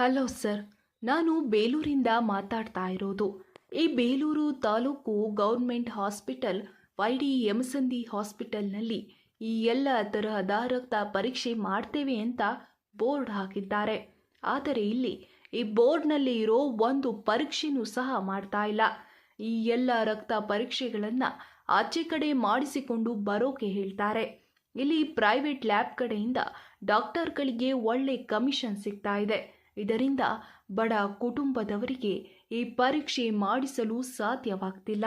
Hello sir, ನಾನು ಬೇಲೂರಿಂದ ಮಾತಾಡ್ತಾ ಇರೋದು. ಈ Belur taluk government hospital, Y D ಎಮ್ಸಂದಿ ಹಾಸ್ಪಿಟಲ್ನಲ್ಲಿ ಈ ಎಲ್ಲ ತರಹದ ರಕ್ತ ಪರೀಕ್ಷೆ ಮಾಡ್ತೇವೆ ಅಂತ ಬೋರ್ಡ್ ಹಾಕಿದ್ದಾರೆ. ಆದರೆ ಇಲ್ಲಿ ಈ ಬೋರ್ಡ್ನಲ್ಲಿ ಇರೋ ಒಂದು ಪರೀಕ್ಷೆನೂ ಸಹ ಮಾಡ್ತಾ ಇಲ್ಲ. ಈ ಎಲ್ಲ ರಕ್ತ ಪರೀಕ್ಷೆಗಳನ್ನು ಆಚೆ ಕಡೆ ಮಾಡಿಸಿಕೊಂಡು ಬರೋಕೆ ಹೇಳ್ತಾರೆ. ಇಲ್ಲಿ ಪ್ರೈವೇಟ್ ಲ್ಯಾಬ್ ಕಡೆಯಿಂದ ಡಾಕ್ಟರ್ಗಳಿಗೆ ಒಳ್ಳೆ ಕಮಿಷನ್ ಸಿಗ್ತಾ ಇದೆ. ಇದರಿಂದ ಬಡ ಕುಟುಂಬದವರಿಗೆ ಈ ಪರೀಕ್ಷೆ ಮಾಡಿಸಲು ಸಾಧ್ಯವಾಗ್ತಿಲ್ಲ.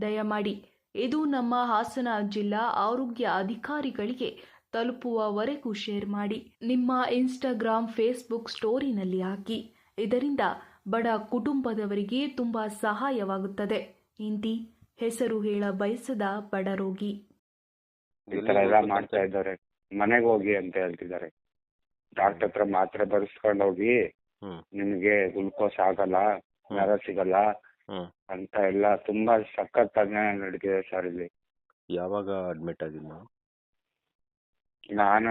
ದಯಮಾಡಿ, ಇದು ನಮ್ಮ ಹಾಸನ ಜಿಲ್ಲಾ ಆರೋಗ್ಯ ಅಧಿಕಾರಿಗಳಿಗೆ ತಲುಪುವವರೆಗೂ ಶೇರ್ ಮಾಡಿ. ನಿಮ್ಮ ಇನ್ಸ್ಟಾಗ್ರಾಮ್, ಫೇಸ್ಬುಕ್ ಸ್ಟೋರಿನಲ್ಲಿ ಹಾಕಿ. ಇದರಿಂದ ಬಡ ಕುಟುಂಬದವರಿಗೆ ತುಂಬ ಸಹಾಯವಾಗುತ್ತದೆ. ಇಂತಿ ಹೆಸರು ಹೇಳ ಬಯಸದ ಬಡ ರೋಗಿ. ಮಾಡ್ತಾ ಮನೆಗೆ ಹೋಗಿ ಅಂತ ಹೇಳ್ತಿದ್ದಾರೆ. ಡಾಕ್ಟರ್ ಹತ್ರ ಮಾತ್ರೆ ಬರ್ಸ್ಕೊಂಡು ಹೋಗಿ ನಿಮ್ಗೆ ಗ್ಲುಕೋಸ್ ಆಗಲ್ಲ. ನರ ಸಿಗಲ್ಲ ಅಂತ ಎಲ್ಲ ತುಂಬಾ ಸಖತ್ ಅನ್ಯಾಯ ನಡೀತಿದೆ ಸರ್ ಇಲ್ಲಿ. ಯಾವಾಗ ಅಡ್ಮಿಟ್ ಆಗಿದ್ದು ನಾನು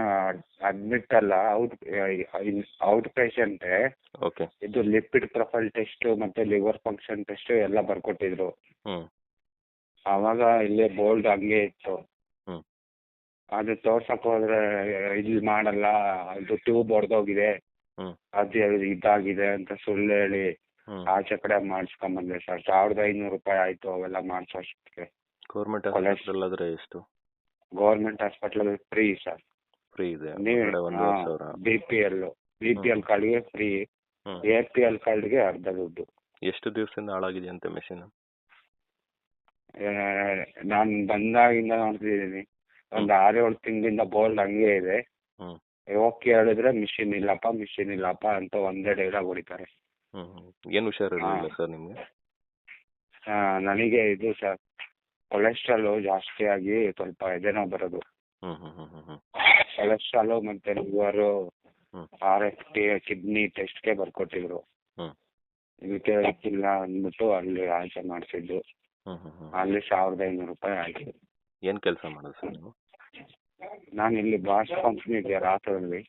ಅಡ್ಮಿಟ್ ಅಲ್ಲ ಔಟ್ ಔಟ್ ಪೇಷಂಟ್. ಓಕೆ. ಇದು ಲಿಪಿಡ್ ಪ್ರೊಫೈಲ್ ಟೆಸ್ಟ್ ಮತ್ತೆ ಲಿವರ್ ಫಂಕ್ಷನ್ ಟೆಸ್ಟ್ ಎಲ್ಲ ಬರ್ಕೊಟ್ಟಿದ್ರು. ಅವಾಗ ಇಲ್ಲೇ ಬೋಲ್ಡ್ ಹಂಗೆ ಇತ್ತು. ಅದು ತೋರ್ಸಕ್ ಹೋದ್ರೆ ಇಲ್ಲಿ ಮಾಡಲ್ಲ ಅದು ಟ್ಯೂಬ್ ಹೊಡೆದೋಗಿದೆ. ಅದು ಇದಾಗಿದೆ ಅಂತ ಸುಳ್ಳು ಹೇಳಿ ಆಚೆ ಕಡೆ ಮಾಡಿಸ್ಕೊಂಬಂದೆ ಸರ್. ಸಾವಿರದ ಐನೂರು ರೂಪಾಯಿ ಆಯ್ತು ಅವೆಲ್ಲ ಮಾಡಿಸೋಷ್ಟಕ್ಕೆ. ಗೌರ್ಮೆಂಟ್ ಹಾಸ್ಪಿಟಲ್ ಆದ್ರೆ ಎಷ್ಟು? Government hospital free sir. Free ಇದೆ. B P L B P L ಕಾರ್ಡ್ಗೆ ಫ್ರೀ ಎ ಪಿ ಎಲ್ ಕಾರ್ಡ್ಗೆ ಅರ್ಧ ದುಡ್ಡು. ಎಷ್ಟು ದಿವಸದಿಂದ ಹಾಳಾಗಿದೆಯಂತೆ ಮೆಷಿನ್ ನಾನು ಬಂದಾಗಿಂದ ನೋಡ್ತಿದ್ದೀನಿ. ಒಂದು ಆರು ಏಳು ತಿಂಗಳಿಂದ ಬೋರ್ಡ್ ಹಂಗೆ ಇದೆ. ಹ್ಮ್. ಹೋಗಿ ಕೇಳಿದ್ರೆ ಮಿಷಿನ್ ಇಲ್ಲಪ್ಪ ಮಿಷಿನ್ ಇಲ್ಲಪ್ಪ ಅಂತ ಒಂದೇ ಡೈಲಾಗ್ ಹೊಡಿತಾರೆ. ಹ್ಮ್ ಹ್ಮ್. ಏನು ಹುಷಾರಿರಲಿಲ್ಲ. ಸರ್ ನಿಮಗೆ? ಆ, ನನಗೆ ಇದು ಸರ್ ಕೊಲೆಸ್ಟ್ರಾಲ್ ಜಾಸ್ತಿ ಆಗಿ ಸ್ವಲ್ಪ ಎದೆನೋ ಬರೋದು. ಹ್ಮ್ ಹ್ಮ್ ಹ್ಮ್ ಹ್ಮ್ ಹ್ಮ್. ಕೊಲೆಸ್ಟ್ರಾಲು ಮತ್ತೆ ಲಿವರ್ ಹ್ಮ್. ಆರ್ ಎಫ್ ಟಿ ಕಿಡ್ನಿ ಟೆಸ್ಟ್ಗೆ ಬರ್ಕೊಟ್ಟಿದ್ರು. ಹ್ಮ್. ಇದಕ್ಕೆ ಇಲ್ಲ ಅಂದ್ಬಿಟ್ಟು ಅಲ್ಲಿ ಆಚೆ ಮಾಡಿಸಿದ್ದು. ಹ್ಮ್ ಹ್ಮ್ ಹ್ಮ್. ಅಲ್ಲಿ ಸಾವಿರದ ಐನೂರು ರೂಪಾಯಿ ಆಯ್ತು. ಏನು ಕೆಲಸ ಮಾಡೋದು ಸರ್ ನೀವು? ನಾನು ಇಲ್ಲಿ ಬಾಸ್ ಕಂಪನಿ ಇದೆ ರಾತ್ರಲ್ಲಿ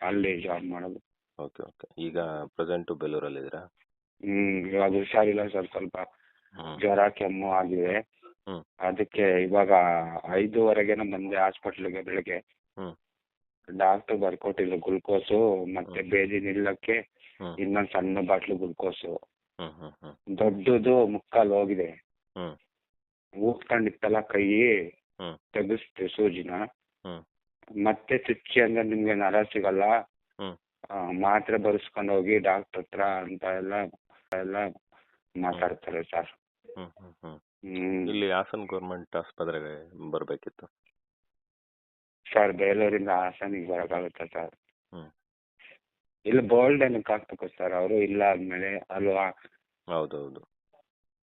ಅಲ್ಲಿ. ಜಾಬ್ ಮಾಡೋದು. ಓಕೆ ಓಕೆ ಈಗ ಪ್ರೆಸೆಂಟು ಬೆಲ್ಲೂರಲ್ಲಿದ್ದೀರಾ ಹ್ಮ್ ಇವಾಗ ಹುಷಾರಿಲ್ಲ ಸರ್ ಸ್ವಲ್ಪ ಜ್ವರ ಕೆಮ್ಮು ಆಗಿದೆ. ಅದಕ್ಕೆ ಇವಾಗ ಐದೂವರೆಗೆನ ಬಂದೆ ಹಾಸ್ಪಿಟ್ಲಿಗೆ ಬೆಳಿಗ್ಗೆ. ಡಾಕ್ಟರ್ ಬರ್ಕೊಟ್ಟಿದ್ರು ಗ್ಲುಕೋಸು ಮತ್ತೆ. ಬೇದಿ ನಿಲ್ಲಕ್ಕೆ ಇನ್ನೊಂದ್ ಸಣ್ಣ ಬಾಟ್ಲು ಗ್ಲುಕೋಸು. ದೊಡ್ಡದು ಮುಕ್ಕಾಲು ಹೋಗಿದೆ. ಊದ್ಕೊಂಡಿತ್ತಲ್ಲ ಕೈ. ಹ್ಮ್. ತೆಗಿಸ್ತೆ ಸೂಜಿನ. ಮತ್ತೆ ಚುಚ್ಚಿ ಅಂದ್ರೆ ನಿಮ್ಗೆ ನರ ಸಿಗಲ್ಲ. ಮಾತ್ರೆ ಬರೆಸ್ಕೊಂಡು ಹೋಗಿ ಡಾಕ್ಟರ್ ಹತ್ರ ಅಂತ ಎಲ್ಲ ಎಲ್ಲ ಮಾತಾಡ್ತಾರೆ ಸರ್ ಇಲ್ಲಿ ಹಾಸನ್ ಗೌರ್ಮೆಂಟ್ ಆಸ್ಪತ್ರೆಗೆ ಬರಬೇಕಿತ್ತು. ಸರ್ ಬೇಲೂರಿಂದ ಹಾಸನಿಗೆ ಬರೋಕ್ಕಾಗುತ್ತಾ ಸರ್ ಹ್ಮ್. ಇಲ್ಲಿ ಬೋಲ್ಡ್ ಏನಕ್ಕೆ ಹಾಕ್ಬೇಕು ಸರ್ ಅವರು ಇಲ್ಲ ಆದ್ಮೇಲೆ ಅಲ್ವಾ? ಹೌದೌದು.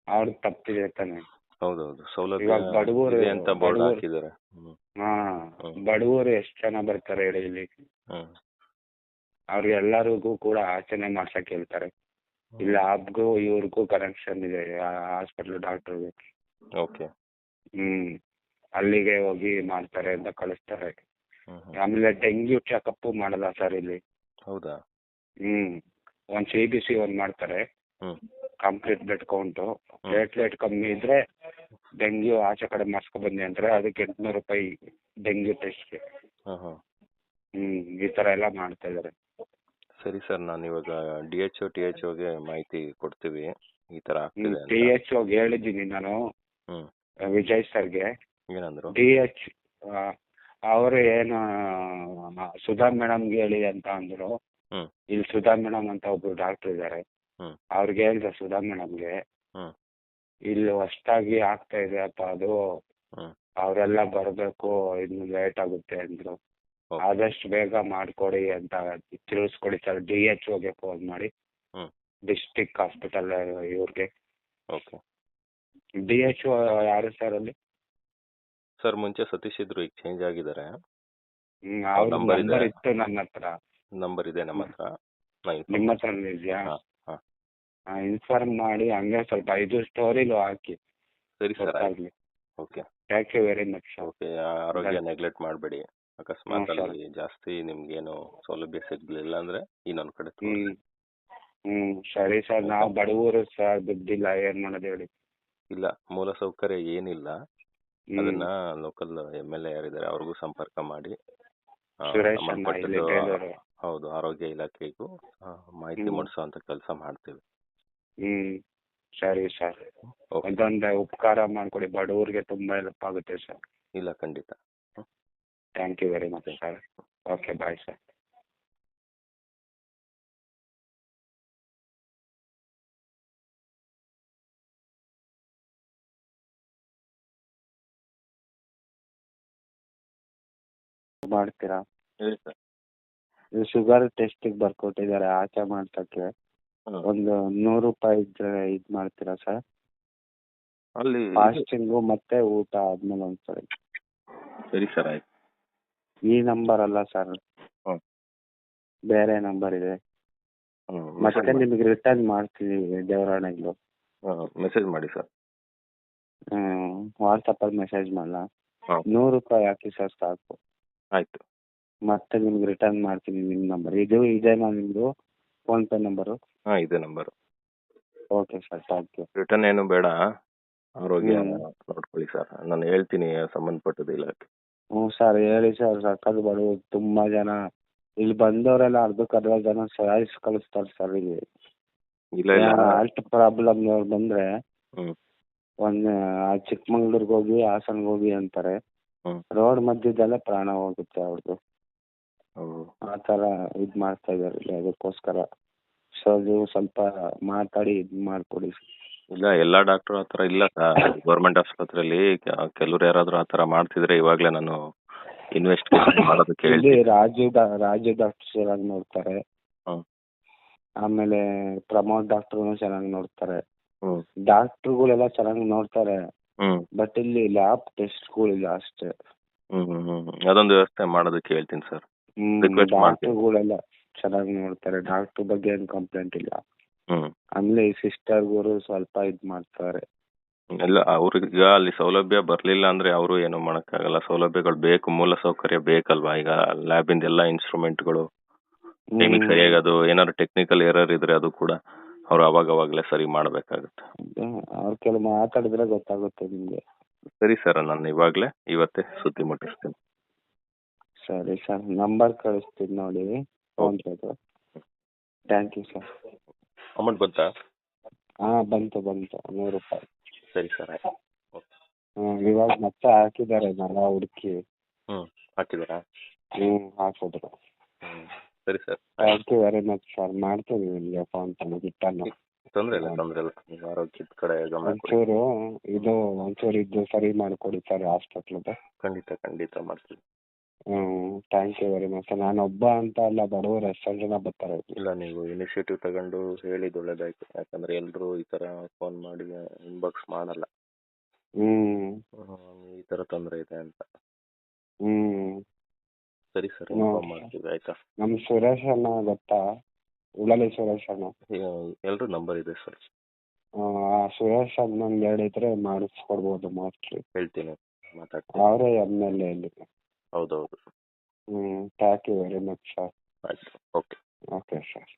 ಅವ್ರು ತಪ್ಪಿದೆ ತಾನೆ. ಹೌದೌದು. ಸೌಲಭ್ಯ ಬಡವರು- ಇದೆ ಅಂತ ಬೋರ್ಡ್ ಹಾಕಿದ್ದಾರೆ. ಹಾ. ಬಡವರು ಎಷ್ಟು ಜನ ಬರ್ತಾರೆ ಹೇಳಿ ಇಲ್ಲಿ? ಅವ್ರಿಗೆಲ್ಲರಿಗೂ ಕೂಡ ಆಚರಣೆ ಮಾಡ್ಸಕ್ ಹೇಳ್ತಾರೆ. ಇಲ್ಲಿ ಆಬ್ಗೂ ಇವ್ರಿಗೂ ಕನೆಕ್ಷನ್ ಇದೆ ಹಾಸ್ಪಿಟಲ್ ಡಾಕ್ಟರ್ ಓಕೆ. ಹ್ಮ್. ಅಲ್ಲಿಗೆ ಹೋಗಿ ಮಾಡ್ತಾರೆ ಅಂತ ಕಳಿಸ್ತಾರೆ. ಆಮೇಲೆ ಡೆಂಗ್ಯೂ ಚೆಕಪ್ ಮಾಡಲ್ಲ ಸರ್ ಇಲ್ಲಿ. ಹೌದಾ? ಹ್ಮ್. ಒಂದ್ ಸಿ ಬಿ ಸಿ ಒಂದ್ ಮಾಡ್ತಾರೆ. ಕಂಪ್ಲೀಟ್ ಬ್ಲಡ್ ಕೌಂಟ್ ಪ್ಲೇಟ್ಲೆಟ್ ಕಮ್ಮಿ ಇದ್ರೆ ಡೆಂಗ್ಯೂ ಆಚೆ ಕಡೆ ಮಾಡ್ಸ್ಕೊ ಬಂದೆ ಅಂದ್ರೆ ಅದಕ್ಕೆ ಎಂಟುನೂರು ರೂಪಾಯಿ ಡೆಂಗ್ಯೂ ಟೆಸ್ಟ್ಗೆ ಹಾಂ ಹಾಂ. ಹ್ಮ್ ಈ ತರ ಎಲ್ಲ ಮಾಡ್ತಾ ಇದ್ದಾರೆ ಸರಿ ಸರ್ ನಾನು ಇವಾಗ D H O T H ಒಗೆ ಮಾಹಿತಿ ಕೊಡ್ತೀವಿ. ಈ ತರ ಆಗ್ತಿದೆ ಟಿ ಅಂತ ಎಚ್ ಹೋಗಿ ಹೇಳಿದ್ದೀನಿ ನಾನು. ವಿಜಯ್ ಸರ್ಗೆ. ಏನಂದ್ರು? ಡಿ ಎಚ್ ಅವರು ಏನು ಸುಧಾ ಮೇಡಮ್ಗೆ ಹೇಳಿ ಅಂತ ಅಂದ್ರು. ಹ್ಮ್. ಇಲ್ಲಿ ಸುಧಾ ಮೇಡಮ್ ಅಂತ ಒಬ್ರು ಡಾಕ್ಟರ್ ಇದ್ದಾರೆ ಹ್ಮ್. ಅವ್ರಿಗೆ ಹೇಳಿದೆ ಸುಧಾ ಮೇಡಮ್ಗೆ ಹ್ಮ್. ಇಲ್ಲಿ ಹೊಸ್ದಾಗಿ ಆಗ್ತಾ ಇದೆ ಅಪ್ಪ ಅದು. ಅವರೆಲ್ಲ ಬರಬೇಕು ಇನ್ನು ಲೇಟ್ ಆಗುತ್ತೆ ಅಂದ್ರು. ಆದಷ್ಟು ಬೇಗ ಮಾಡ್ಕೊಡಿ ಅಂತ ತಿಳಿಸ್ಕೊಡಿ ಸರ್. ಡಿ ಎಚ್ ಓಗೆ ಫೋನ್ ಮಾಡಿ. ಡಿಸ್ಟಿಕ್ ಹಾಸ್ಪಿಟಲ್ ಇವ್ರಿಗೆ. ಓಕೆ. ಡಿ ಎಚ್ ಓ ಯಾರು ಸರ್ ಅಲ್ಲಿ? ಸರ್ ಮುಂಚೆ ಸತೀಶ್ ಇದ್ರು ಈಗ ಚೇಂಜ್ ಆಗಿದ್ದಾರೆ. ಅವ್ರ ಇದೆ. ನಂಬರ್ ಇತ್ತು ನನ್ನ ಹತ್ರ. ನಂಬರ್ ಇದೆ ನಮ್ಮ ಹತ್ರ. ನಿಮ್ಮ ಹತ್ರ ಇದೆಯಾ ಇನ್ಫಾರ್ಮ್ ಮಾಡಿ ಹಂಗೆ ಸ್ವಲ್ಪ ಇದು ಸ್ಟೋರಿಲು ಹಾಕಿ. ಸರಿ sir ಗೊತ್ತಾಗ್ಲಿ. Okay. Thank you very much okay ಆರೋಗ್ಯ ನೆಗ್ಲೆಕ್ಟ್ ಮಾಡಬೇಡಿ. ಅಕಸ್ಮಾತ್ ಹ್ಮ್, ಅಲ್ಲಿ ಜಾಸ್ತಿ ನಿಮ್ಗೇನು ಸೌಲಭ್ಯ ಸಿಗ್ಲಿಲ್ಲ ಅಂದ್ರೆ ಇನ್ನೊಂದ್ ಕಡೆ ತೋರ್ಸಿ. ಹ್ಮ್ ಸರಿ ಸರ್ ನಾವು ಬಡವರು ಸರ್ ದುಡ್ಡಿಲ್ಲ ಏನ್ ಮಾಡೋದು ಹೇಳಿ. ಇಲ್ಲ ಮೂಲ ಸೌಕರ್ಯ ಏನಿಲ್ಲ. ಅದನ್ನ ಲೋಕಲ್ ಎಂ ಎಲ್ ಎ ಯಾರಿದ್ದಾರೆ ಅವ್ರಿಗೂ ಸಂಪರ್ಕ ಮಾಡಿ ಆ, ಸುರೇಶ್ ಅಣ್ಣ ಸಂಬಂಧಪಟ್ಟಿದ್ದು ಇಲ್ಲಿ ಬೇಲೂರು ಹೌದು ಆರೋಗ್ಯ ಇಲಾಖೆಗೂ ಆ, ಮಾಹಿತಿ ಹ್ಮ್. ಮೂಡಿಸುವಂತ ಕೆಲಸ ಮಾಡ್ತೀವಿ. ಹ್ಞೂ ಸರಿ ಸರ್. ಅದೊಂದು ಉಪಕಾರ ಮಾಡಿಕೊಡಿ. ಬಡವ್ರಿಗೆ ತುಂಬಾ ಹೆಲ್ಪ್ ಆಗುತ್ತೆ ಸರ್. ಇಲ್ಲ ಖಂಡಿತ. Thank you very much sir okay bye sir ಮಾಡ್ತೀರಾ? ಹೇಳಿ ಸರ್ ಇದು ಶುಗರ್ ಟೆಸ್ಟಿಗೆ ಬರ್ಕೊಟ್ಟಿದ್ದಾರೆ ಆಚೆ ಮಾಡ್ಸೋಕ್ಕೆ ಒಂದು ನೂರು ರೂಪಾಯಿ ಇದ್ರೆ ಇದು ಮಾಡ್ತೀರಾ ಸರ್? ಅಲ್ಲಿ ಫಾಸ್ಟಿಂಗು ಮತ್ತೆ ಊಟ ಆದ್ಮೇಲೆ ಒಂದ್ಸರಿ. ಸರಿ ಸರ್ ಆಯ್ತು. ಈ ನಂಬರ್ ಅಲ್ಲ ಸರ್. ಹ್ಮ್. ಬೇರೆ ನಂಬರ್ ಇದೆ. ಮತ್ತೆ ನಿಮಗೆ ರಿಟರ್ನ್ ಮಾಡ್ತೀವಿ ದೇವರಾಣೆಗಳು. ಮೆಸೇಜ್ ಮಾಡಿ ಸರ್. ವಾಟ್ಸಪ್ಪಲ್ಲಿ ಮೆಸೇಜ್ ಮಾಡಲ್ಲ. ಹಾಂ. ನೂರು ರೂಪಾಯಿ ಹಾಕಿ ಸರ್ ಸಾಕು. ಆಯ್ತು. ಮತ್ತೆ ನಿಮ್ಗೆ ರಿಟರ್ನ್ ಮಾಡ್ತೀನಿ ನಿಮ್ಮ ನಂಬರ್. ಇದು ಇದೇನಾ ನಿಮ್ಮದು ಫೋನ್ಪೇ ನಂಬರು ಹಾ ಇದೆ number okay sir thank you return ಏನು ಬೇಡ. ಆರೋಗ್ಯ ಹ್ಮ್. ನೋಡ್ಕೊಳ್ಳಿ ಸರ್ ನಾನು ಹೇಳ್ತೀನಿ ಸಂಬಂಧಪಟ್ಟದ ಇಲಾಖೆ. ಹ್ಞೂ ಸರ್ ಹೇಳಿ ಸರ್ ಸಕ್ಕತ್ ಬಡವರು ತುಂಬ ಜನ. ಇಲ್ಲಿ ಬಂದವರೆಲ್ಲ ಅರ್ಧಕ್ಕೆ ಅರ್ಧ ಜನ ಸಾಯಿಸಿ ಕಳಿಸ್ತಾರೆ ಸರ್ ಇಲ್ಲಿ. ಇಲ್ಲ ಇಲ್ಲ. ಹಾರ್ಟ್ ಪ್ರಾಬ್ಲಮ್ ಬಂದರೆ ಹ್ಮ್. ಒಂದು ಚಿಕ್ಕಮಂಗ್ಳೂರ್ಗೆ ಹೋಗಿ ಹಾಸನ್ಗೆ ಹೋಗಿ ಅಂತಾರೆ. ಹ್ಮ್. ರೋಡ್ ಮಧ್ಯದಲ್ಲೇ ಪ್ರಾಣ ಹೋಗುತ್ತೆ ಅವ್ರದ್ದು. ಆ ಥರ ಇದು ಮಾಡ್ತಾ ಇದ್ದಾರೆ ಇಲ್ಲಿ ಅದಕ್ಕೋಸ್ಕರ ಸರ್ ನೀವು ಸ್ವಲ್ಪ ಮಾತಾಡಿ ಇದ್ ಮಾಡ್ಕೊಡಿ. ಇಲ್ಲ ಎಲ್ಲಾ ಡಾಕ್ಟರ್ ಆತರ ಥರ ಇಲ್ಲ ಗೌರ್ಮೆಂಟ್ ಆಸ್ಪತ್ರೆಯಲ್ಲಿ ಕೆಲವ್ರು ಯಾರಾದ್ರೂ ಆ ಥರ ಮಾಡ್ತಿದ್ರೆ ಇವಾಗಲೇ ನಾನು ಇನ್ವೆಸ್ಟಿಗೇಷನ್ ಮಾಡೋದಕ್ಕೆ ಇಲ್ಲಿ ರಾಜು ಡಾ- ರಾಜು ಡಾಕ್ಟರ್ ಚೆನ್ನಾಗಿ ನೋಡ್ತಾರೆ. ಹ್ಮ್. ಆಮೇಲೆ ಪ್ರಮೋದ್ ಡಾಕ್ಟ್ರು ಚೆನ್ನಾಗಿ ನೋಡ್ತಾರೆ. ಹ್ಮ್. ಡಾಕ್ಟ್ರುಗಳೆಲ್ಲ ಚೆನ್ನಾಗಿ ನೋಡ್ತಾರೆ. ಹ್ಮ್. ಬಟ್ ಇಲ್ಲಿ ಲ್ಯಾಬ್ ಟೆಸ್ಟ್ಗಳಿಲ್ಲ ಅಷ್ಟೇ. ಹ್ಮ್ ಹ್ಮ್ ಹ್ಮ್. ಅದೊಂದು ವ್ಯವಸ್ಥೆ ಮಾಡೋದಕ್ಕೆ ಹೇಳ್ತೀನಿ ಸರ್. ಮಾಡ್ತೀನಿ. ಡಾಕ್ಟ್ರುಗಳೆಲ್ಲ ಚೆನ್ನಾಗಿ ನೋಡ್ತಾರೆ. ಡಾಕ್ಟರ್ ಬಗ್ಗೆ ಏನು ಕಂಪ್ಲೇಂಟ್ ಇಲ್ಲ. ಹ್ಮ್. ಆಮೇಲೆ ಈ ಸಿಸ್ಟರ್ಗಳು ಸ್ವಲ್ಪ ಇದು ಮಾಡ್ತಾರೆ. ಇಲ್ಲ ಅವ್ರಿಗೆ ಅಲ್ಲಿ ಸೌಲಭ್ಯ ಬರ್ಲಿಲ್ಲ ಅಂದ್ರೆ ಅವರು ಏನು ಮಾಡಕ್ಕಾಗಲ್ಲ. ಸೌಲಭ್ಯಗಳು ಬೇಕು ಮೂಲ ಸೌಕರ್ಯ ಬೇಕಲ್ವಾ? ಈಗ ಲ್ಯಾಬಿಂದ ಎಲ್ಲ ಇನ್ಸ್ಟ್ರೂಮೆಂಟ್ಗಳು ಗಳು. ಸರಿಯಾಗಿ ಅದು ಏನಾದ್ರು ಟೆಕ್ನಿಕಲ್ ಎರರ್ ಇದ್ರೆ ಅದು ಕೂಡ ಅವ್ರು ಅವಾಗ ಅವಾಗಲೇ ಸರಿ ಮಾಡಬೇಕಾಗುತ್ತೆ. ಅವ್ರ ಕೆಲವು ಮಾತಾಡಿದ್ರೆ ಗೊತ್ತಾಗುತ್ತೆ ನಿಮಗೆ. ಸರಿ ಸರ್ ನಾನು ಇವಾಗ್ಲೇ ಇವತ್ತೇ ಸುದ್ದಿ ಮುಟ್ಟಿಸ್ತೀನಿ. ಸರಿ ಸರ್ ನಂಬರ್ ಕಳಿಸ್ತೀನಿ ನೋಡಿ ಫೋನ್ಪೇದು ಥ್ಯಾಂಕ್ ಯು ಸರ್ ಅಮೌಂಟ್ ಬಂತಾ? ಹಾಂ ಬಂತು ಬಂತು ನೂರು ರೂಪಾಯಿ. ಸರಿ ಸರ್ ಆಯ್ತು. ಹ್ಞೂ ಇವಾಗ ಮತ್ತೆ ಹಾಕಿದ್ದಾರೆ ನಳ ಹುಡುಕಿ. ಹ್ಞೂ ಹಾಕಿದ್ದೀರಾ? ಹ್ಞೂ ಹಾಕಿದ್ರು. ಹ್ಞೂ ಸರಿ sir. Thank you very much sir ಮಾಡ್ತೀನಿ ನಿಮಗೆ ಫೋನ್ ಪೇ ರಿಟರ್ನು ತೊಂದರೆ ಇಲ್ಲ ತೊಂದರೆ ಇಲ್ಲ. ನೀವು ಆರೋಗ್ಯದ ಕಡೆ ಗಮನ ಕೊಡಿ. ಒಂಚೂರು ಇದು ಒಂಚೂರು ಇದು ಸರಿ ಮಾಡಿಕೊಡಿ ಸರ್ ಹಾಸ್ಪಿಟ್ಲದು. ಖಂಡಿತ ಖಂಡಿತ ಮಾಡ್ತೀವಿ ಹ್ಞೂ ಥ್ಯಾಂಕ್ ಯು ವೆರಿ ಮಚ್ ನಾನು ಒಬ್ಬ ಅಂತ ಅಲ್ಲ ಬಡವರು ಎಷ್ಟೊಂದು ಜನ ಬರ್ತಾರೆ. ಇಲ್ಲ ನೀವು ಇನಿಷಿಯೇಟಿವ್ ತಗೊಂಡು ಹೇಳಿದ್ದು ಒಳ್ಳೇದಾಯ್ತು. ಯಾಕಂದ್ರೆ ಎಲ್ಲರೂ ಈ ತರ ಫೋನ್ ಮಾಡಿ ಇನ್ಬಾಕ್ಸ್ ಮಾಡಲ್ಲ. ಹ್ಞೂ ಹ್ಮ್, ಈ ಥರ ತೊಂದರೆ ಇದೆ ಅಂತ. ಹ್ಮ್. ಸರಿ ಸರ್ ಹ್ಮ್. ಇನ್ಫಾರ್ಮ್ ಮಾಡ್ತೀವಿ ಆಯ್ತಾ? ನಮ್ಮ ಸುರೇಶ್ ಅಣ್ಣ ಗೊತ್ತಾ? ಉಳಲಿ ಸುರೇಶ್ ಅಣ್ಣ. ಎಲ್ಲರೂ ನಂಬರ್ ಇದೆ ಸರ್. ಆ ಆ ಸುರೇಶ್ ಅಣ್ಣಂಗೆ ಹೇಳಿದ್ರೆ ಮಾಡಿಸ್ಕೊಡ್ಬೋದು ಮಾಸ್ಟ್ರಿ. ಹೇಳ್ತೀನಿ ಮಾತಾಡ್ತೀನಿ. ಅವರೇ ಎಂ ಎಲ್ ಎ ಇಲ್ಲಿ ಹೌದೌದು. ಹ್ಞೂ thank you very much sir ಆಯಿತು ಓಕೆ ಓಕೆ ಸರ್